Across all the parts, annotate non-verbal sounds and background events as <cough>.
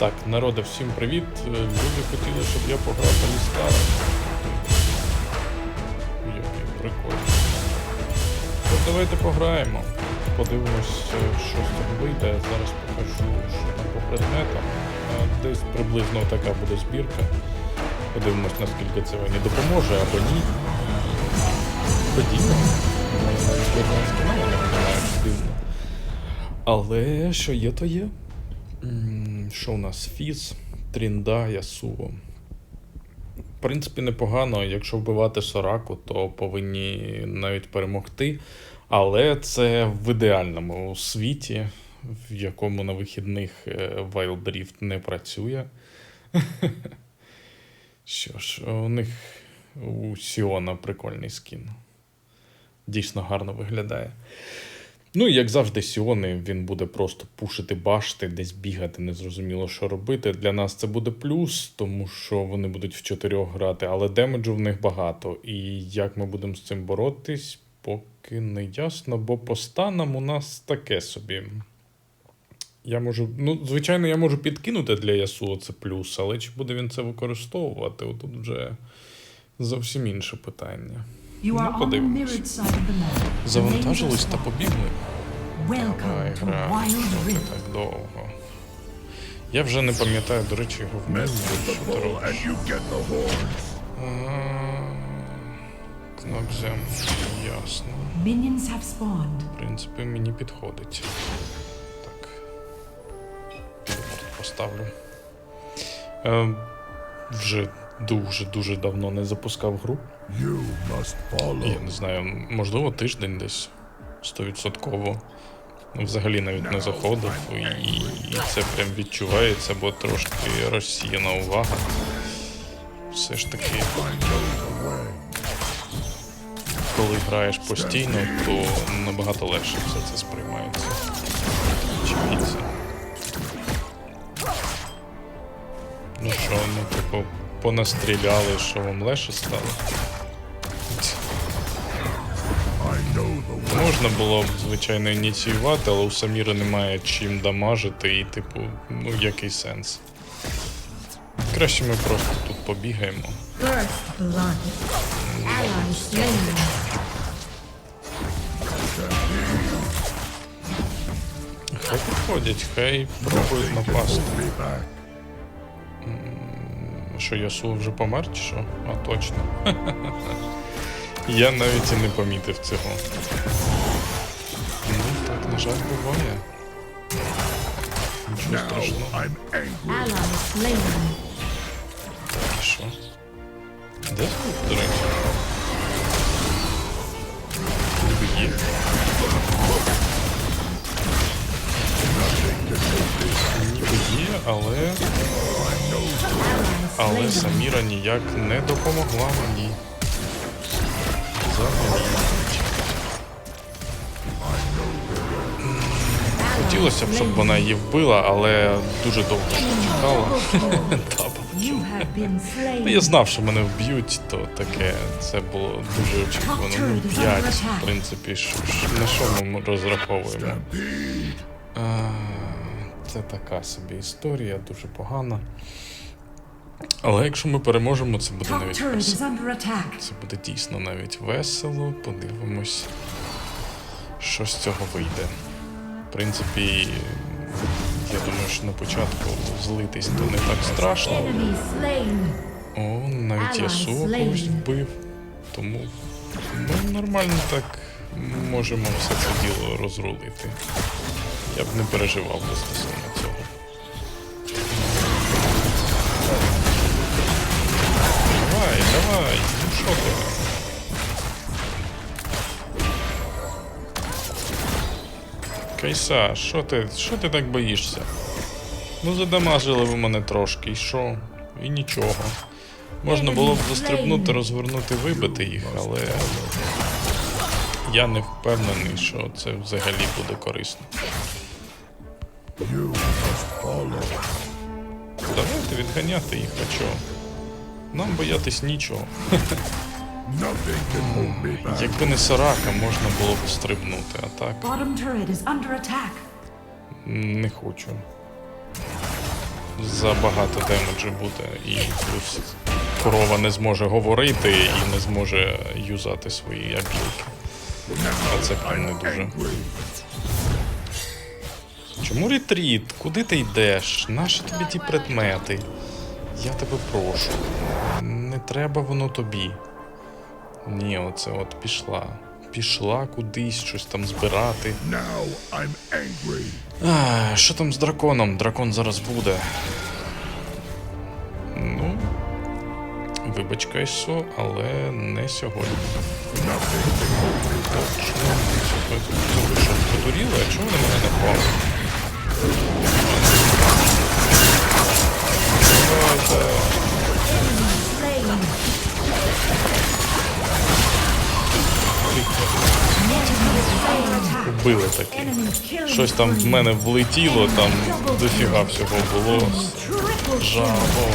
Так, народе, всім привіт. Е, Люди хотіли, щоб я пограв Алістара. Який прикольний. Ну, давайте пограємо. Подивимось, е, що з того вийде. Зараз покажу, що там по предметам. Е, Десь приблизно така буде збірка. Подивимось, наскільки це мені допоможе або ні. Ходімо. Дивно. Але що є, то є. Що у нас? Фіз, Трінда, Ясуо. В принципі, непогано. Якщо вбивати Сораку, то повинні навіть перемогти. Але це в ідеальному світі, в якому на вихідних е, Wild Rift не працює. <laughs> Що ж, у них у Сіона прикольний скін. Дійсно гарно виглядає. Ну, і як завжди, Сіони він буде просто пушити башти, десь бігати, незрозуміло, що робити. Для нас це буде плюс, тому що вони будуть в чотирьох грати, але демеджу в них багато. І як ми будемо з цим боротись, поки не ясно, бо по станам у нас таке собі. Я можу, ну, звичайно, я можу підкинути для Ясуо це плюс, але чи буде він це використовувати? Отут вже зовсім інше питання. You Ну, are подивимось. mirrored side of the map. Завантажились та побігли. Давай, гра. Wild ти так довго? Я вже не пам'ятаю, до речі, його вміння. Що ти робиш? Ясно. В принципі, мені підходить. Так. Телепорт поставлю. Е, вже дуже-дуже давно не запускав гру. Я не знаю, можливо, тиждень десь стовідсотково. Взагалі навіть не заходив, і, і це прям відчувається, бо трошки розсіяна увага. Все ж таки, коли граєш постійно, то набагато легше все це сприймається. Чіпіться. Ну що, ну типу, понастріляли, що вам легше стало? Можна було б, звичайно, ініціювати, але у Саміра немає чим дамажити, і, типу, ну який сенс. Краще ми просто тут побігаємо. Хай підходять, хай пробують напасти. Що Ясу вже помер чи що? А точно. <laughs> Я навіть і не помітив цього. Ну так, на жаль, буває. Нічого страшного. І що? Де до речі? Ніби є. Ніби є, але. Але Саміра ніяк не допомогла мені. Взагалі. Хотілося б, щоб вона її вбила, але дуже довго чекала. <laughs> Ну, я знав, що мене вб'ють, то таке це було дуже очікувано. Ну, 5, в принципі, що ж, на що ми розраховуємо? А, Це така собі історія, дуже погана. Але якщо ми переможемо, це буде навіть весело. Це буде дійсно навіть весело. Подивимось, що з цього вийде. В принципі, я думаю, що на початку злитись то не так страшно. О, навіть Ясуо когось вбив. Тому ну, нормально так можемо все це діло розрулити. Я б не переживав би стосовно давай, ну що ти? Що ти, так боїшся? Ну задамажили ви мене трошки, і що? І нічого. Можна було б застрибнути, розвернути, вибити їх, але я не впевнений, що це взагалі буде корисно. Давайте відганяти їх, а чого? Нам боятись нічого. Якби не Сарака, можна було б стрибнути, а так не хочу. забагато демеджу буде, і плюс корова не зможе говорити і не зможе юзати свої абілки. А це прям не дуже. Чому ретріт? Куди ти йдеш? Нащо тобі ті предмети? Я тебе прошу. Не треба воно тобі. Ні, оце от пішла. Пішла кудись щось там збирати. Now I'm angry. А, що там з драконом? Дракон зараз буде. Ну. Вибач, Кайсо, але не сьогодні. Що, подуріли? А чого вони мене не? Убили таки. Щось там в мене влетіло, там дофіга всього було. Жаво.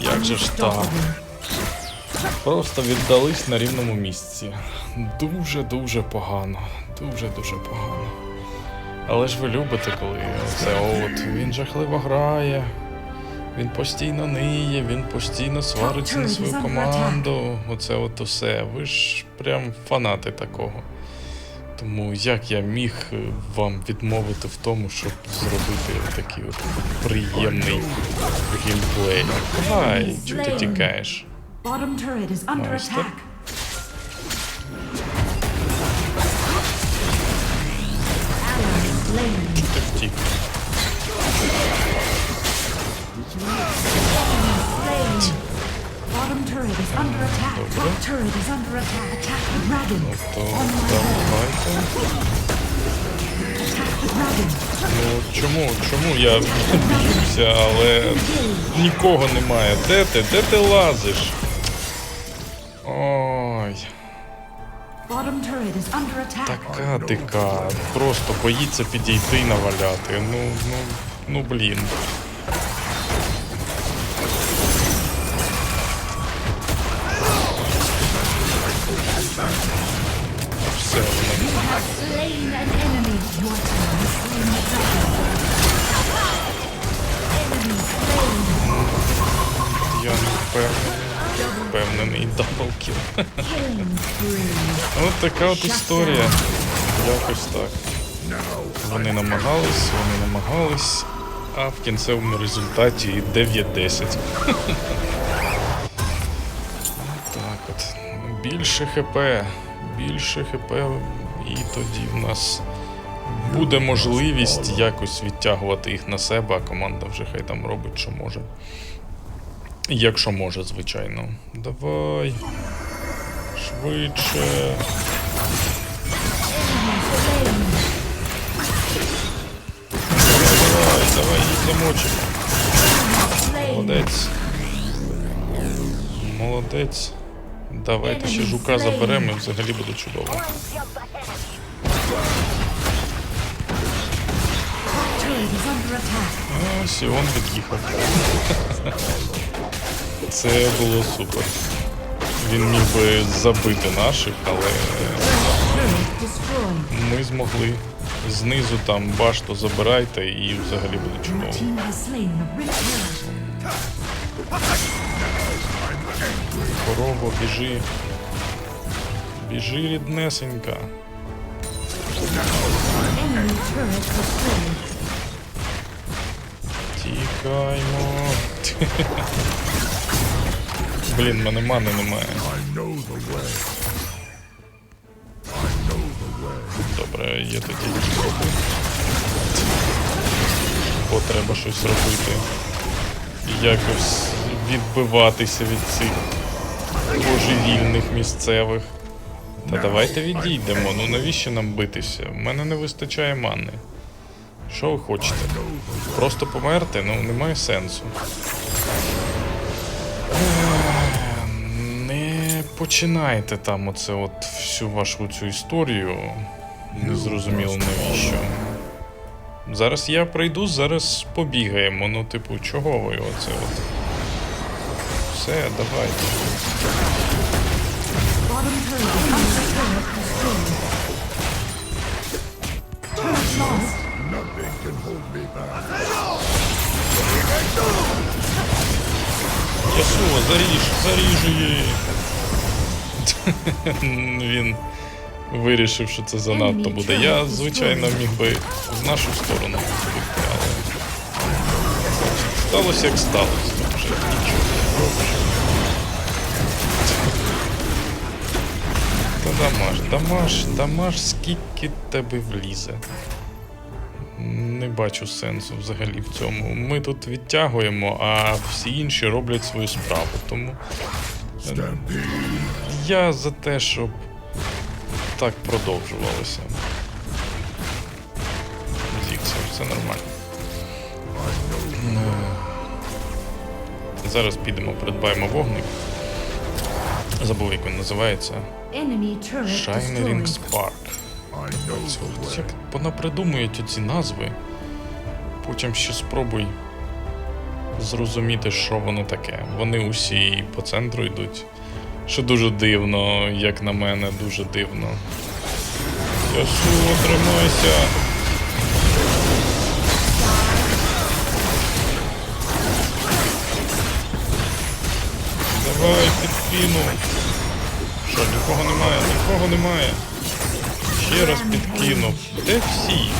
Як же ж так? Просто віддались на рівному місці. Дуже-дуже погано. Дуже-дуже погано. Але ж ви любите, коли це от він жахливо грає, він постійно ниє, він постійно свариться на свою команду. Оце от усе. Ви ж прям фанати такого. Тому як я міг е, вам відмовити в тому, щоб зробити такий от приємний геймплей? Давай, чого ти тікаєш? Ally slain. Ти втік. Ну чому, чому я б'юся, але нікого немає. Де ти? Де ти лазиш? Ой, така дика. Просто боїться підійти і наваляти. Ну, ну, ну блін. Воно Slain я не впевнений. Впевнений даблкіл. Spree. Така от історія. Якось так. Вони намагались, вони намагались, а в кінцевому результаті 9-10. так от. Більше ХП, більше ХП, і тоді в нас буде можливість якось відтягувати їх на себе, а команда вже хай там робить, що може. Якщо може, звичайно. Давай. Швидше. Давай, давай, їх замочимо. Молодець. Молодець. Давайте ще жука заберемо і взагалі буде чудово. А, Сіон від'їхав. <laughs> Це було супер. Він міг би забити наших, але ми змогли. Знизу там башту забирайте і взагалі буде чудово. Корова, біжи. Біжи, ріднесенька. Тікаймо. <laughs> Блін, мене мани немає. Добре, я тоді спробую. Бо треба щось робити. Якось відбиватися від цих божевільних місцевих. Та давайте відійдемо. Ну навіщо нам битися? В мене не вистачає мани. Що ви хочете? Просто померти? Ну немає сенсу. Не починайте там оце от всю вашу цю історію. Незрозуміло навіщо. Зараз я прийду, зараз побігаємо. Ну, типу, чого ви оце от? Все, давайте. Nothing can hold me back. Ясуо, заріж, заріж її. <laughs> Він вирішив, що це занадто буде. Я, звичайно, міг би в нашу сторону бігти, але. Сталося як сталося. Вже нічого не зробиш. Та дамаж, дамаж, дамаж, скільки тебе влізе. Не бачу сенсу взагалі в цьому. Ми тут відтягуємо, а всі інші роблять свою справу. Тому я за те, щоб так продовжувалося. Зіксе, все нормально. Е, Зараз підемо, придбаємо вогник. Забув, як він називається. Shining. Spark. Як понапридумують оці назви, потім ще спробуй зрозуміти, що воно таке. Вони усі по центру йдуть. Що дуже дивно, як на мене, дуже дивно. Ясу, тримайся! Давай, підкину. Що, нікого немає, нікого немає. Ще раз підкинув. Де всі?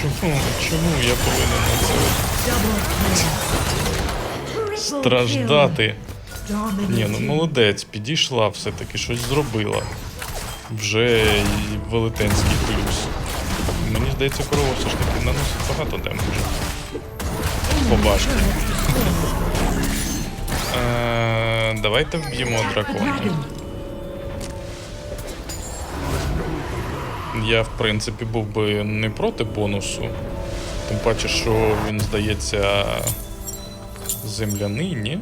Чому? Чому я повинен на це страждати? Ні, ну молодець, підійшла все-таки, щось зробила. Вже велетенський плюс. Мені здається, корова все ж таки наносить багато демеджу. Побачте. Е, давайте вб'ємо дракона. Я, в принципі, був би не проти бонусу. Тим паче, що він здається земляний, ні?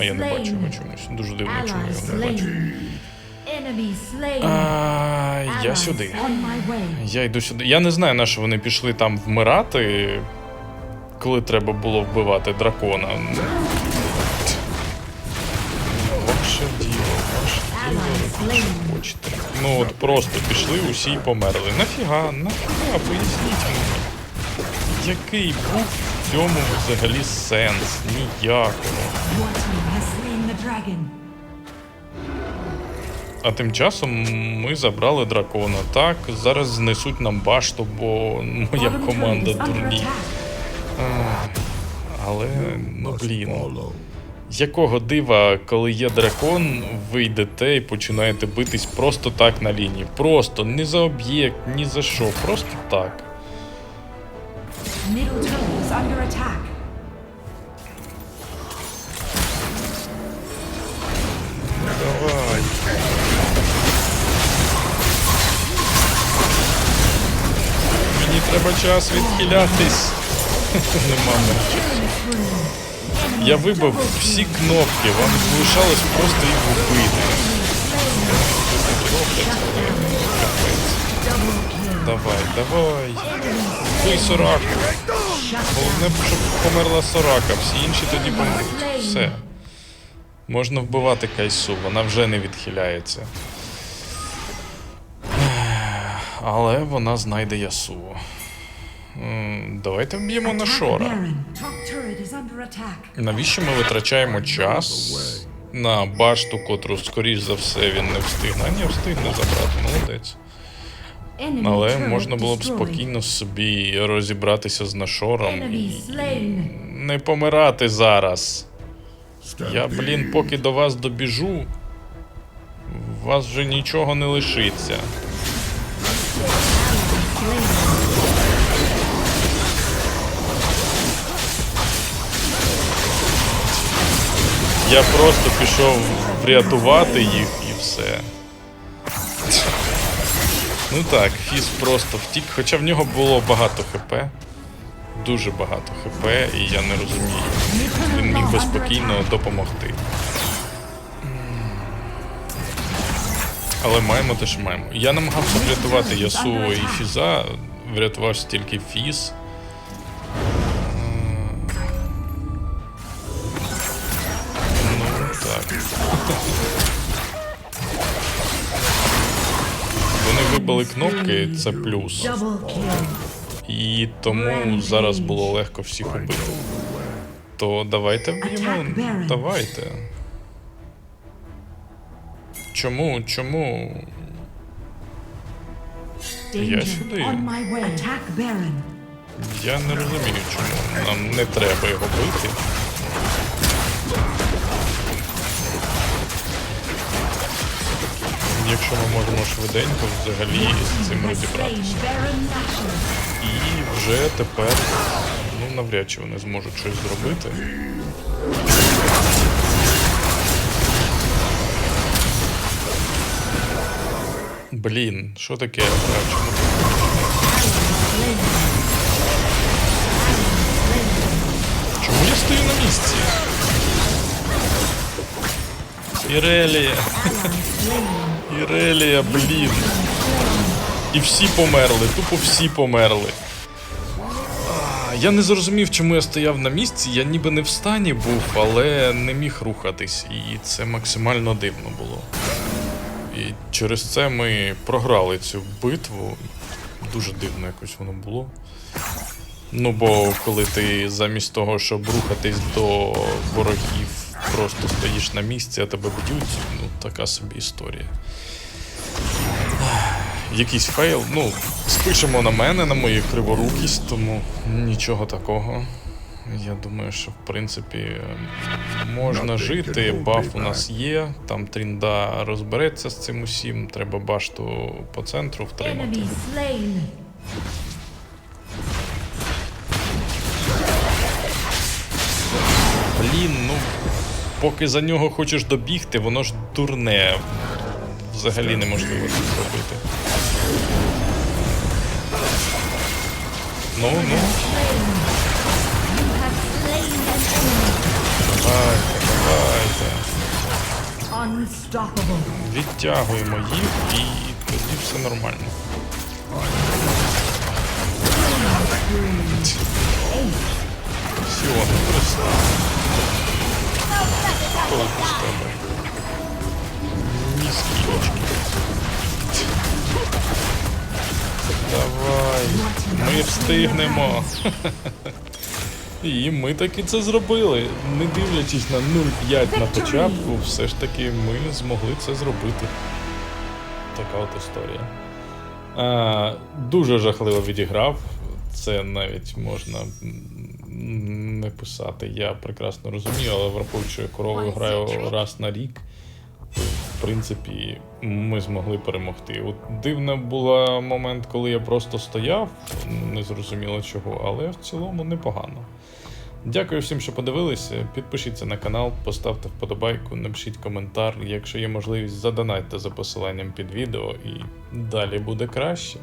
А я не бачу його чомусь. Дуже дивно, чому я його не бачу. А, я сюди. Я йду сюди. Я не знаю, на що вони пішли там вмирати, коли треба було вбивати дракона. Ваше діло, ваше діло, що хочете. Ну от просто пішли, усі й померли. Нафіга, нафіга, поясніть мені. Який був в цьому взагалі сенс? Ніякого. А тим часом ми забрали дракона. Так, зараз знесуть нам башту, бо моя команда дурні. Attack. Але, ну блін. Якого дива, коли є дракон, ви йдете і починаєте битись просто так на лінії. Просто не за об'єкт, ні за що, просто так. Давай. Мені треба час відхилятись. <laughs> Нема. Я вибив всі кнопки, вам залишалось просто їх вбити. Давай, давай. Бий сораку. Головне, щоб померла сорака, всі інші тоді помруть. Все. Можна вбивати кайсу, вона вже не відхиляється. Але вона знайде ясу. Давайте вб'ємо на шора. Навіщо ми витрачаємо час на башту, котру, скоріш за все, він не встигне. А ні, встигне забрати, молодець. Але можна було б спокійно собі розібратися з нашором і не помирати зараз. Я, блін, поки до вас добіжу, у вас вже нічого не лишиться. Я просто пішов врятувати їх і все. Ну так, Фіс просто втік, хоча в нього було багато ХП. Дуже багато ХП, і я не розумію. Він міг би спокійно допомогти. Але маємо те, що маємо. Я намагався врятувати Ясуо і Фіза, врятувався тільки Фіз. Вони вибили кнопки, це плюс. І тому зараз було легко всіх убити. То давайте вб'ємо. Давайте. Чому? Чому? Danger. сюди. Я не розумію, чому. Нам не треба його бити. Якщо ми можемо швиденько взагалі з цим розібратися. І вже тепер ну навряд чи вони зможуть щось зробити. Блін, що таке втрачено? Чому я стою на місці? Ірелія. Ірелія, блін. І всі померли, тупо всі померли. Я не зрозумів, чому я стояв на місці. Я ніби не в стані був, але не міг рухатись. І це максимально дивно було. І через це ми програли цю битву. Дуже дивно якось воно було. Ну, бо коли ти замість того, щоб рухатись до ворогів, просто стоїш на місці, а тебе б'ють, ну така собі історія. Якийсь фейл, ну, спишемо на мене, на мою криворукість, тому нічого такого. Я думаю, що в принципі можна жити, баф у нас є, там Трінда розбереться з цим усім, треба башту по центру втримати. Блін, ну поки за нього хочеш добігти, воно ж дурне. Взагалі неможливо це зробити. Ну, ну, давайте, давайте. Відтягуємо їх і тоді все нормально. Сіон, просто. Толку з тебе. Низькі очки. Давай, ми встигнемо. І ми таки це зробили. Не дивлячись на 0,5 на початку, все ж таки ми змогли це зробити. Така от історія. А, дуже жахливо відіграв. Це навіть можна не писати. Я прекрасно розумію, але враховуючи, коровою граю раз на рік, в принципі, ми змогли перемогти. От Дивна була момент, коли я просто стояв, не зрозуміло чого, але в цілому непогано. Дякую всім, що подивилися. Підпишіться на канал, поставте вподобайку, напишіть коментар. Якщо є можливість, задонайте за посиланням під відео і далі буде краще.